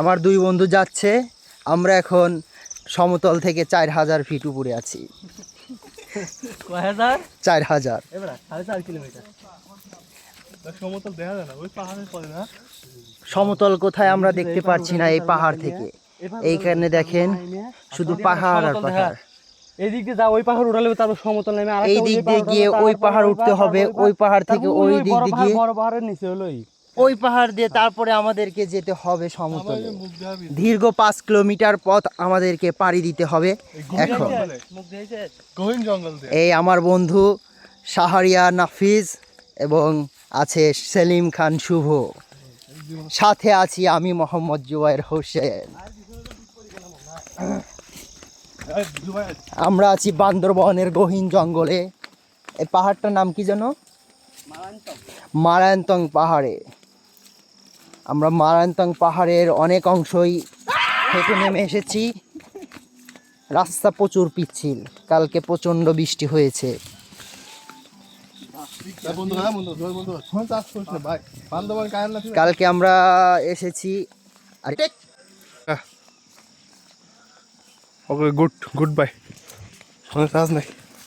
আমার দুই বন্ধু যাচ্ছে আমরা এখন সমতল থেকে চার হাজার ফিট উপরে আছি। চার হাজার। সমতল কোথায় আমরা দেখতে পারছি না এই পাহাড় থেকে। এইখানে দেখেন শুধু পাহাড় আর পাহাড়। এই দিক দিয়ে যা ওই পাহাড় উঠালে তারপর সমতল নেমে এই দিক দিয়ে গিয়ে ওই পাহাড় উঠতে হবে ওই পাহাড় থেকে ওই দিক দিয়ে। বড় পাহাড়ের নিচে। ওই পাহাড় দিয়ে তারপরে আমাদেরকে যেতে হবে সমতলে। দীর্ঘ পাঁচ কিলোমিটার পথ আমাদেরকে পাড়ি দিতে হবে এখন। এই আমার বন্ধু শাহরিয়া নাফিজ এবং আছে সেলিম খান শুভ। সাথে আছি আমি মোহাম্মদ জুবাইর হোসেন। আমরা আছি বান্দরবনের গহীন জঙ্গলে। এই পাহাড়টার নাম কি যেন? মারায়ন্তং পাহাড়ে। আমরা মারায়ন্তং পাহাড়ের অনেক অংশই হেঁটে নেমে এসেছি। রাস্তা প্রচুর পিচ্ছিল কালকে প্রচণ্ড বৃষ্টি হয়েছে। হ্যাঁ কালকে আমরা এসেছি আর ওকে গুড গুড বাই। চাষ নাই।